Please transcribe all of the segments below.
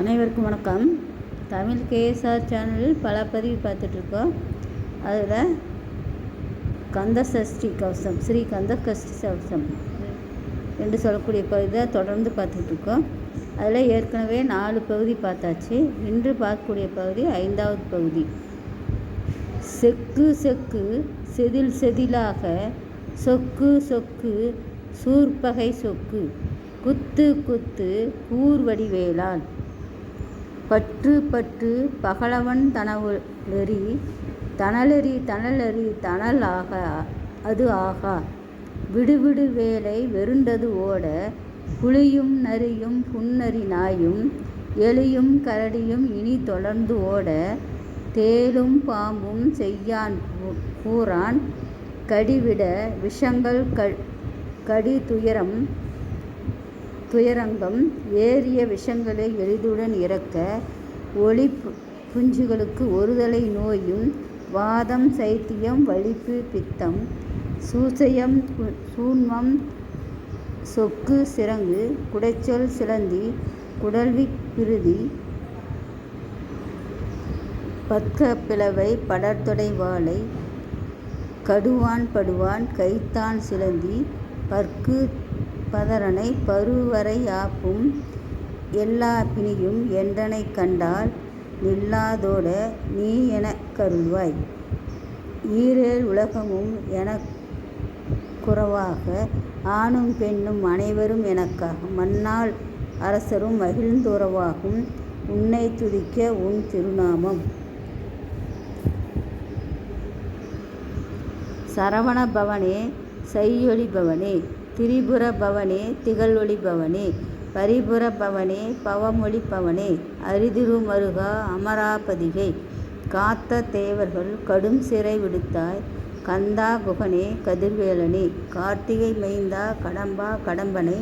அனைவருக்கும் வணக்கம். தமிழ் கேஎஸ்ஆர் சேனலில் பல பதிவு பார்த்துட்ருக்கோம். அதில் கந்த சஷ்டி கவசம் ஸ்ரீ கந்த கஷ்டி கவசம் என்று சொல்லக்கூடிய பகுதியை தொடர்ந்து பார்த்துட்ருக்கோம். அதில் ஏற்கனவே நாலு பகுதி பார்த்தாச்சு. இன்று பார்க்கக்கூடிய பகுதி ஐந்தாவது பகுதி. செக்கு செக்கு செதில் செதிலாக சொக்கு சொக்கு சூர்பகை சொக்கு குத்து குத்து கூர்வடிவேலான் பற்று பற்று பகலவன் தனலெறி தனலெறி தனலெறி தணல் ஆக அது ஆகா. விடுவிடு வேலை வெருண்டது ஓட புலியும் நரியும் புன்னரி நாயும் எலியும் கரடியும் இனி தொடர்ந்து ஓட தேலும் பாம்பும் செய்யான் கூறான் கடிவிட விஷங்கள் கடி துயரம் துயரங்கம் ஏறிய விஷங்களை எளிதுடன் இறக்க ஒளி புஞ்சுகளுக்கு ஒருதலை நோயும் வாதம் சைத்தியம் வலிப்பு பித்தம் சூசையம் சூன்மம் சொக்கு சிறங்கு குடைச்சல் சிலந்தி குடல்வி பிருதி பத்க பிளவை படர்தொடை வாழை கடுவான் படுவான் கைத்தான் சிலந்தி பற்கு பதரனை பருவரை யாப்பும் எல்லா பிணியும் என்றனை கண்டால் நில்லாதோட நீ எனக் கருள்வாய். ஈரேழ் உலகமும் என குறவாக ஆணும் பெண்ணும் அனைவரும் எனக்காக மன்னால் அரசரும் மகிழ்ந்துறவாகும் உன்னை துதிக்க உன் திருநாமம். சரவண பவனே செய்யொளி பவனே திரிபுர பவனே திகழொளி பவனே பரிபுர பவனே பவமொழி பவனே அரிதிரு மருகா அமராபதிகை. காத்த தேவர்கள் கடும் சிறை விடுத்தாய் கந்தா குகனே கதிர்வேலனே கார்த்திகை மைந்தா கடம்பா கடம்பனை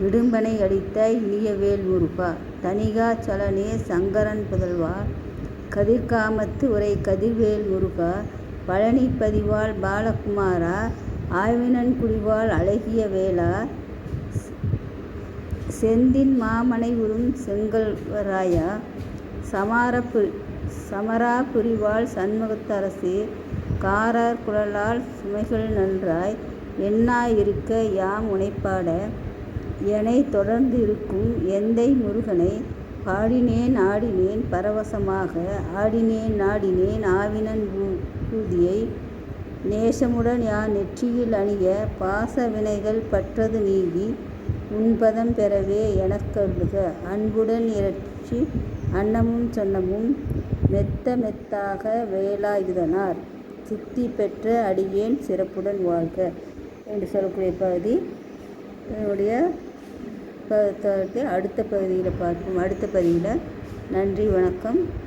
விடும்பனை அடித்த இனியவேல் முருகா தனிகா சலனே சங்கரன் புதல்வா கதிர்காமத்து உரை கதிர்வேல் முருகா பழனி பதிவாள் பாலகுமாரா ஆய்வினன் குடிவாள் அழகிய வேளா செந்தின் மாமனை உறும் செங்கல்வராயா சமாரப்பு சமரா புரிவாள் சண்முகத்தரசு காரார் குழலால் சுமைகள் நன்றாய் எண்ணாயிருக்க யாம் உனைப்பாட எனை தொடர்ந்து இருக்கும் எந்தை முருகனை பாடினேன் ஆடினேன் பரவசமாக ஆடினேன் நாடினேன் ஆவினன் பூதியை நேசமுடன் யான் நெற்றியில் அணிய பாச வினைகள் பற்றது நீங்கி உன்பதம் பெறவே எனக்கருளுக அன்புடன் இறைச்சி அன்னமும் சொன்னமும் மெத்த மெத்தாக வேலாயுதனார். சித்தி பெற்ற அடியேன் சிறப்புடன் வாழ்க என்று சொல்லக்கூடிய பகுதி. என்னுடைய அடுத்த பகுதியில் பார்ப்போம். அடுத்த பதிவில் நன்றி வணக்கம்.